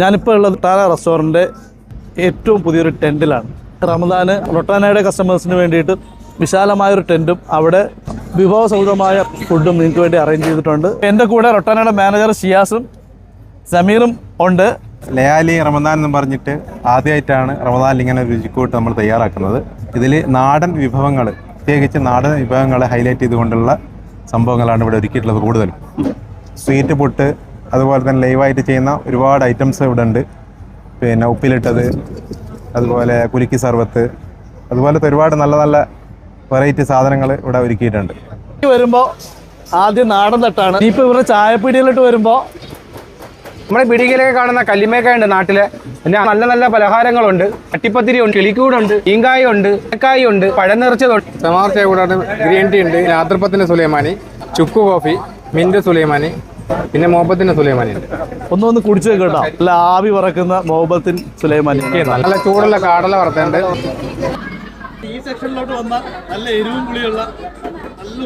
ഞാനിപ്പോൾ ഉള്ളത് ടാല റെസ്റ്റോറന്റ് ഏറ്റവും പുതിയൊരു ടെന്റിലാണ് റമദാന് റൊട്ടാനയുടെ കസ്റ്റമേഴ്സിന് വേണ്ടിയിട്ട് വിശാലമായൊരു ടെന്റും അവിടെ വിഭവസൗദമായ ഫുഡും നിങ്ങൾക്ക് വേണ്ടി അറേഞ്ച് ചെയ്തിട്ടുണ്ട്. എന്റെ കൂടെ റൊട്ടാനയുടെ മാനേജർ ഷിയാസും സമീറും ഉണ്ട്. ലയാലി റമദാൻ എന്ന് പറഞ്ഞിട്ട് ആദ്യമായിട്ടാണ് റമദാനിൽ ഇങ്ങനെ രുചിക്കൂട്ട് നമ്മൾ തയ്യാറാക്കുന്നത്. ഇതിൽ നാടൻ വിഭവങ്ങൾ പ്രത്യേകിച്ച് നാടൻ വിഭവങ്ങളെ ഹൈലൈറ്റ് ചെയ്തുകൊണ്ടുള്ള സംഭവങ്ങളാണ് ഇവിടെ ഒരുക്കിയിട്ടുള്ളത് കൂടുതലും. സ്വീറ്റ് പുട്ട് അതുപോലെ തന്നെ ലൈവായിട്ട് ചെയ്യുന്ന ഒരുപാട് ഐറ്റംസ് ഇവിടെ ഉണ്ട്. പിന്നെ ഉപ്പിലിട്ടത് അതുപോലെ കുലുക്കി സർവത്ത് അതുപോലത്തെ ഒരുപാട് നല്ല നല്ല വെറൈറ്റി സാധനങ്ങൾ ഇവിടെ ഒരുക്കിയിട്ടുണ്ട്. വരുമ്പോൾ ആദ്യം നാടൻ തട്ടാണ്. ഇനിയിപ്പോൾ ഇവരുടെ ചായപ്പീടിയിലോട്ട് വരുമ്പോൾ നമ്മുടെ പിടികയിലൊക്കെ കാണുന്ന കല്ലിമേക്ക നാട്ടിലെ നാട്ടിൽ. പിന്നെ നല്ല നല്ല പലഹാരങ്ങളുണ്ട്. അട്ടിപ്പത്തിരി ഉണ്ട് കിളിക്കൂടുണ്ട് ഈങ്കായ ഉണ്ട് ഏക്കായ ഉണ്ട് പഴം നിറച്ചതുണ്ട് സമാർ കൂടാണ്ട് ഗ്രീൻ ടീ ഉണ്ട്. രാത്രിപ്പത്തിന്റെ സുലൈമാനി ചുക്ക് കോഫി മിന്റ് സുലൈമാനി പിന്നെ മോഹബത്തിന് സുലൈമാനി ഉണ്ട് ഒന്നൊന്ന് കുടിച്ചു കേട്ടോ. അല്ല ആവി പറക്കുന്ന മോഹബത്തിൻ സുലൈമാനി. നല്ല ചൂടുള്ള കാടല വറുത്തുണ്ട് ഈ സെക്ഷനിലോട്ട് വന്ന നല്ല എരിവും പുളിയുള്ള നല്ല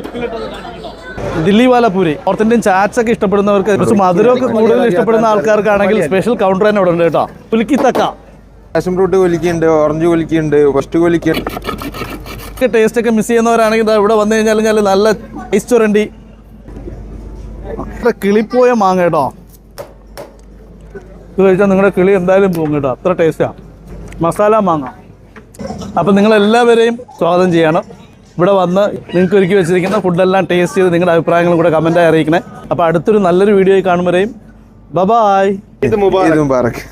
ദില്ലി വാലപൂരി നോർത്ത് ഇന്ത്യൻ ചാറ്റ്സ് ഒക്കെ ഇഷ്ടപ്പെടുന്നവർക്ക് കുറച്ച് മധുരമൊക്കെ കൂടുതൽ ഇഷ്ടപ്പെടുന്ന ആൾക്കാർക്കാണെങ്കിൽ സ്പെഷ്യൽ കൗണ്ടർ തന്നെ ഇവിടെ ഉണ്ട് കേട്ടോ. പുലിക്കി തക്ക. പാഷൻ ഫ്രൂട്ട് കൊലിക്കുണ്ട് ഓറഞ്ച് കൊലിക്കുണ്ട് ഫസ്റ്റ് കൊലിക്കുണ്ട് ടേസ്റ്റ് ഒക്കെ മിസ് ചെയ്യുന്നവരാണെങ്കിൽ ദാ ഇവിടെ വന്നു കഴിഞ്ഞാൽ നല്ല ടേസ്റ്റ് വരണ്ടി അത്ര കിളിപ്പോയ മാങ്ങ കേട്ടോ. ഇത് കഴിച്ചാൽ നിങ്ങളുടെ കിളി എന്തായാലും പോകും കേട്ടോ. അത്ര ടേസ്റ്റാണ് മസാല മാങ്ങ. അപ്പം നിങ്ങളെല്ലാവരെയും സ്വാഗതം ചെയ്യണം. ഇവിടെ വന്ന് നിങ്ങൾക്ക് ഒരുക്കി വെച്ചിരിക്കുന്ന ഫുഡെല്ലാം ടേസ്റ്റ് ചെയ്ത് നിങ്ങളുടെ അഭിപ്രായങ്ങളും കൂടെ കമന്റായി അറിയിക്കണേ. അപ്പോൾ അടുത്തൊരു നല്ലൊരു വീഡിയോ കാണുമ്പോഴേയും. ബബായ് ഇത് മുബാറക്.